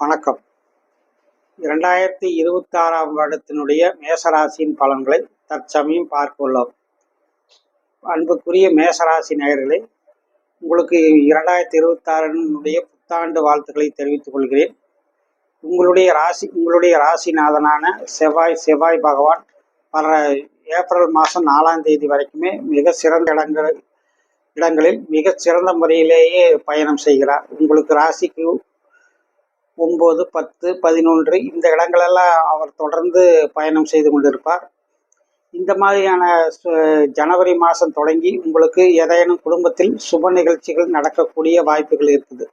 வணக்கம். இரண்டாயிரத்தி இருபத்தாறாம் வருடத்தினுடைய மேசராசியின் பலன்களை தற்சமயம் பார்க்க உள்ளோம். அன்புக்குரிய மேசராசி நேயர்களே உங்களுக்கு இரண்டாயிரத்தி இருபத்தாறினுடைய புத்தாண்டு வாழ்த்துக்களை தெரிவித்துக் கொள்கிறேன். உங்களுடைய ராசி உங்களுடைய ராசிநாதனான செவ்வாய் செவ்வாய் பகவான் வர ஏப்ரல் மாதம் நாலாம் தேதி வரைக்குமே மிக சிறந்த இடங்கள் இடங்களில் மிக சிறந்த முறையிலேயே பயணம் செய்கிறார். உங்களுக்கு ராசிக்கு ஒம்பது பத்து பதினொன்று இந்த இடங்களெல்லாம் அவர் தொடர்ந்து பயணம் செய்து கொண்டிருப்பார். இந்த மாதிரியான ஜனவரி மாதம் தொடங்கி உங்களுக்கு ஏதேனும் குடும்பத்தில் சுப நிகழ்ச்சிகள் நடக்கக்கூடிய வாய்ப்புகள் இருக்குது.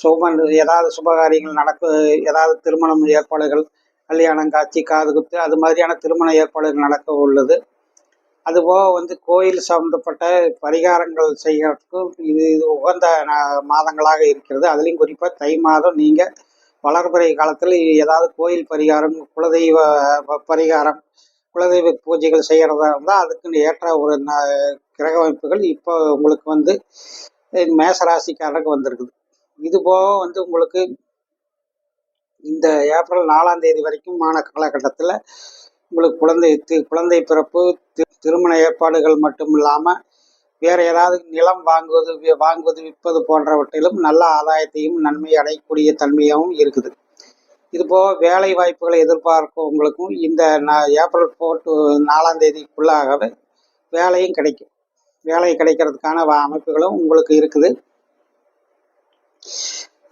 சுப ஏதாவது சுபகாரியங்கள் நடக்க ஏதாவது திருமணம் ஏற்பாடுகள் கல்யாணம் காட்சி காது குத்து அது மாதிரியான திருமண ஏற்பாடுகள் நடக்க உள்ளது. அதுபோக வந்து கோயில் சம்மந்தப்பட்ட பரிகாரங்கள் செய்கிறதுக்கும் இது இது உகந்த மாதங்களாக இருக்கிறது. அதுலேயும் குறிப்பாக தை மாதம் நீங்கள் வளர்பிறை காலத்தில் ஏதாவது கோயில் பரிகாரம் குலதெய்வ பரிகாரம் குலதெய்வ பூஜைகள் செய்கிறதா இருந்தால் அதுக்குன்னு ஏற்ற ஒரு கிரக அமைப்புகள் இப்போ உங்களுக்கு வந்து மேசராசிக்காரருக்கு வந்திருக்குது. இது போக வந்து உங்களுக்கு இந்த ஏப்ரல் நாலாம் தேதி வரைக்குமான காலகட்டத்தில் உங்களுக்கு குழந்தை குழந்தை பிறப்பு திருமண ஏற்பாடுகள் மட்டும் இல்லாமல் வேறு ஏதாவது நிலம் வாங்குவது வாங்குவது விற்பது போன்றவற்றிலும் நல்ல ஆதாயத்தையும் நன்மை அடையக்கூடிய தன்மையாகவும் இருக்குது. இதுபோக வேலை வாய்ப்புகளை எதிர்பார்க்கவங்களுக்கும் இந்த ஏப்ரல் போட்டு நாலாம் தேதிக்குள்ளாகவே வேலையும் கிடைக்கும். வேலை கிடைக்கிறதுக்கான அமைப்புகளும் உங்களுக்கு இருக்குது.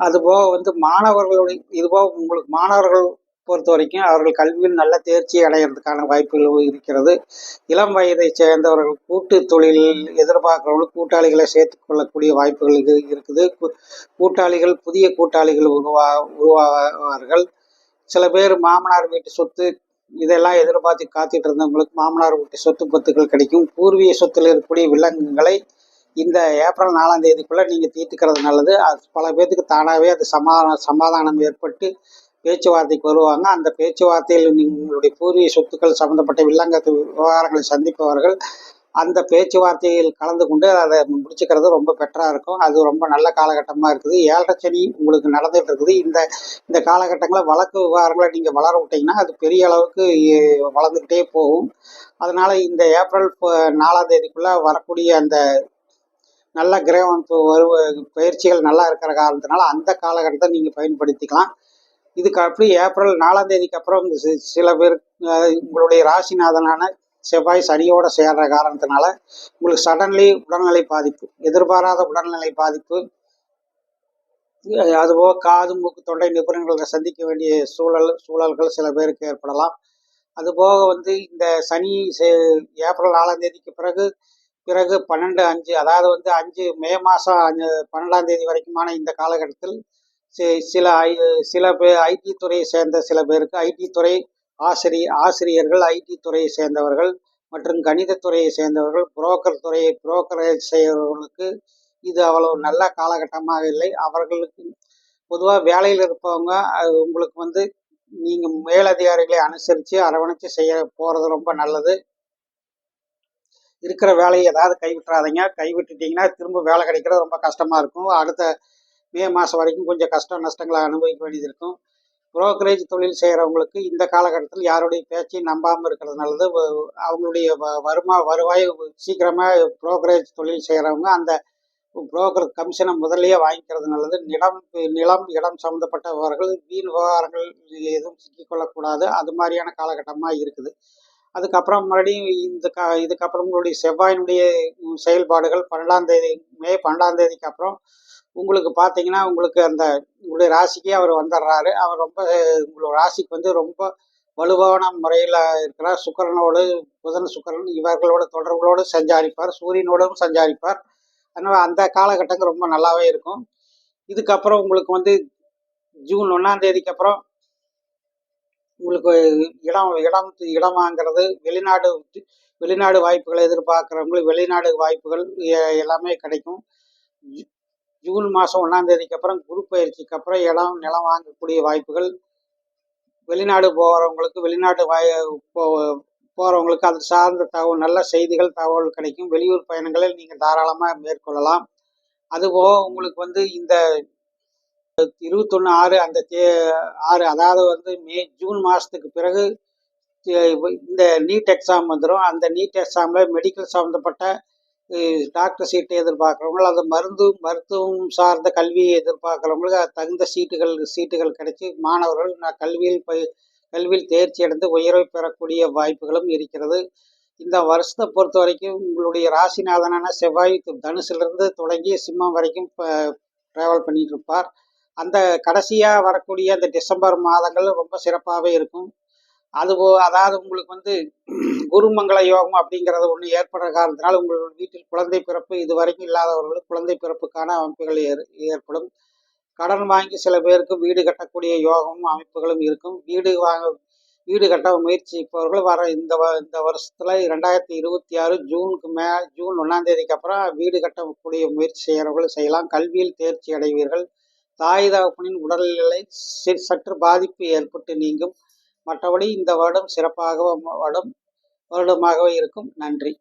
அதுபோக வந்து மாணவர்களுடைய இதுபோக உங்களுக்கு மாணவர்கள் பொறுத்த வரைக்கும் அவர்கள் கல்வியில் நல்ல தேர்ச்சி அடைகிறதுக்கான வாய்ப்புகள் இருக்கிறது. இளம் வயதை சேர்ந்தவர்கள் கூட்டு தொழிலில் எதிர்பார்க்கிறவர்கள் கூட்டாளிகளை சேர்த்து கொள்ளக்கூடிய வாய்ப்புகள் இருக்குது. கூட்டாளிகள் புதிய கூட்டாளிகள் உருவா உருவாவார்கள். சில பேர் மாமனார் வீட்டு சொத்து இதெல்லாம் எதிர்பார்த்து காத்துட்டு இருந்தவங்களுக்கு மாமனார் வீட்டு சொத்து பத்துக்கள் கிடைக்கும். பூர்வீக சொத்தில் இருக்கக்கூடிய விலங்குகளை இந்த ஏப்ரல் நாலாம் தேதிக்குள்ளே நீங்கள் தீர்த்துக்கிறது நல்லது. அது பல பேர்த்துக்கு தானாகவே அது சமாதான சமாதானம் ஏற்பட்டு பேச்சுவார்த்தைக்கு வருவாங்க. அந்த பேச்சுவார்த்தையில் உங்களுடைய பூர்வீக சொத்துக்கள் சம்மந்தப்பட்ட வில்லங்கத்து விவகாரங்களை சந்திப்பவர்கள் அந்த பேச்சுவார்த்தையில் கலந்து கொண்டு அதை முடிச்சுக்கிறது ரொம்ப பெட்டராக இருக்கும். அது ரொம்ப நல்ல காலகட்டமாக இருக்குது. ஏழரை சனி உங்களுக்கு நடந்துகிட்டு இருக்குது. இந்த இந்த காலகட்டங்களில் வழக்கு விவகாரங்களை நீங்கள் வளர விட்டிங்கன்னா அது பெரிய அளவுக்கு வளர்ந்துக்கிட்டே போகும். அதனால் இந்த ஏப்ரல் நாலாம் தேதிக்குள்ளே வரக்கூடிய அந்த நல்ல கிரகம் வருவ பயிற்சிகள் நல்லா இருக்கிற காரணத்தினால அந்த காலகட்டத்தை நீங்கள் பயன்படுத்திக்கலாம். இதுக்கு அப்படி ஏப்ரல் நாலாம் தேதிக்கு அப்புறம் சில பேர் உங்களுடைய ராசிநாதனான செவ்வாய் சனியோட சேர்ற காரணத்தினால உங்களுக்கு சடன்லி உடல்நிலை பாதிப்பு எதிர்பாராத உடல்நிலை பாதிப்பு அதுபோக காது மூக்கு தொண்டை நிபுணர்களை சந்திக்க வேண்டிய சூழல் சூழல்கள் சில பேருக்கு ஏற்படலாம். அதுபோக வந்து இந்த சனி ஏப்ரல் நாலாம் தேதிக்கு பிறகு பிறகு பன்னெண்டு அஞ்சு அதாவது வந்து அஞ்சு மே மாதம் அஞ்சு பன்னெண்டாம் தேதி வரைக்குமான இந்த காலகட்டத்தில் சில ஐ சில பேர் ஐடி துறையை சேர்ந்த சில பேருக்கு ஐடி துறை ஆசிரிய ஆசிரியர்கள் ஐடி துறையை சேர்ந்தவர்கள் மற்றும் கணிதத்துறையை சேர்ந்தவர்கள் புரோக்கர் துறையை புரோக்கரேஜ் செய்கிறவர்களுக்கு இது அவ்வளவு நல்ல காலகட்டமாக இல்லை. அவர்களுக்கு பொதுவாக வேலையில் இருப்பவங்க உங்களுக்கு வந்து நீங்கள் மேலதிகாரிகளை அனுசரித்து அரவணைச்சு செய்ய போகிறது ரொம்ப நல்லது. இருக்கிற வேலையை ஏதாவது கைவிட்டுறாதீங்க. கைவிட்டுட்டிங்கன்னா திரும்ப வேலை கிடைக்கிறது ரொம்ப கஷ்டமாக இருக்கும். அடுத்த மே மாதம் வரைக்கும் கொஞ்சம் கஷ்டம் நஷ்டங்களை அனுபவிக்க வேண்டியது இருக்கும். புரோக்கரேஜ் தொழில் செய்கிறவங்களுக்கு இந்த காலகட்டத்தில் யாருடைய பேச்சையும் நம்பாமல் இருக்கிறது நல்லது. அவங்களுடைய வருமா வருவாய் சீக்கிரமாக புரோக்கரேஜ் தொழில் செய்கிறவங்க அந்த புரோக்கர் கமிஷனை முதல்லையே வாங்கிக்கிறது நல்லது. நிலம் நிலம் இடம் சம்மந்தப்பட்டவர்கள் வீண் விவகாரங்கள் எதுவும் சிக்கிக்கொள்ளக்கூடாது. அது மாதிரியான காலகட்டமாக இருக்குது. அதுக்கப்புறம் மறுபடியும் இந்த கா இதுக்கப்புறம் உங்களுடைய செவ்வாயினுடைய செயல்பாடுகள் பன்னெண்டாம் தேதி மே பன்னெண்டாம் தேதிக்கு அப்புறம் உங்களுக்கு பார்த்தீங்கன்னா உங்களுக்கு அந்த உங்களுடைய ராசிக்கே அவர் வந்துடுறாரு அவர் ரொம்ப உங்களோட ராசிக்கு வந்து ரொம்ப வலுவான முறையில் இருக்கிறார். சுக்கரனோடு புதன் சுக்கரன் இவர்களோட தொடர்புகளோடு சஞ்சாரிப்பார். சூரியனோடும் சஞ்சாரிப்பார். அதனால் அந்த காலகட்டங்கள் ரொம்ப நல்லாவே இருக்கும். இதுக்கப்புறம் உங்களுக்கு வந்து ஜூன் ஒன்றாம் தேதிக்கு அப்புறம் உங்களுக்கு இடம் இடம் இடம் வாங்கிறது வெளிநாடு வெளிநாடு வாய்ப்புகளை எதிர்பார்க்குறவங்களுக்கு வெளிநாடு வாய்ப்புகள் எல்லாமே கிடைக்கும். ஜூன் மாதம் ஒன்றாம் தேதிக்கு அப்புறம் குரு பயிற்சிக்கு அப்புறம் இடம் நிலம் வாங்கக்கூடிய வாய்ப்புகள் வெளிநாடு போகிறவங்களுக்கு வெளிநாட்டு வாய் போ போகிறவங்களுக்கு அது சார்ந்த தகவல் நல்ல செய்திகள் தகவல் கிடைக்கும். வெளியூர் பயணங்களை நீங்கள் தாராளமாக மேற்கொள்ளலாம். அதுபோக உங்களுக்கு வந்து இந்த இருபத்தொன்று ஆறு அந்த தே ஆறு அதாவது வந்து மே ஜூன் மாதத்துக்கு பிறகு இந்த நீட் எக்ஸாம் வந்துடும் அந்த நீட் எக்ஸாமில் மெடிக்கல் சம்மந்தப்பட்ட டாக்டர் சீட்டை எதிர்பார்க்குறவங்களும் அது மருந்து மருத்துவம் சார்ந்த கல்வியை எதிர்பார்க்குறவங்களுக்கு தகுந்த சீட்டுகள் சீட்டுகள் கிடைச்சி மாணவர்கள் நான் கல்வியில் ப கல்வியில் தேர்ச்சி அடைந்து உயர்வை பெறக்கூடிய வாய்ப்புகளும் இருக்கிறது. இந்த வருஷத்தை பொறுத்த வரைக்கும் உங்களுடைய ராசிநாதனான செவ்வாய் தனுசிலிருந்து தொடங்கி சிம்மம் வரைக்கும் இப்போ ட்ராவல் பண்ணிட்டு இருப்பார். அந்த கடைசியாக வரக்கூடிய அந்த டிசம்பர் மாதங்கள் ரொம்ப சிறப்பாகவே இருக்கும். அது அதாவது உங்களுக்கு வந்து குருமங்கள யோகம் அப்படிங்கிறது ஒன்று ஏற்படுற காரணத்தினால் உங்களோட வீட்டில் குழந்தை பிறப்பு இது வரைக்கும் இல்லாதவர்களுக்கு குழந்தை பிறப்புக்கான அமைப்புகள் ஏற்படும். கடன் வாங்கி சில பேருக்கு வீடு கட்டக்கூடிய யோகமும் அமைப்புகளும் இருக்கும். வீடு வாங்க வீடு கட்ட முயற்சிப்பவர்கள் வர இந்த வ இந்த வருஷத்தில் ரெண்டாயிரத்தி இருபத்தி ஆறு ஜூனுக்கு மே ஜூன் ஒன்றாம் தேதிக்கு அப்புறம் வீடு கட்டக்கூடிய முயற்சி செய்கிறவர்கள் செய்யலாம். கல்வியில் தேர்ச்சி அடைவீர்கள். தாய் தகப்பனின் உடல்நிலை சற்று பாதிப்பு ஏற்பட்டு நீங்கும். மற்றபடி இந்த வருடம் சிறப்பாக வருடம் வருடமாகவே இருக்கும். நன்றி.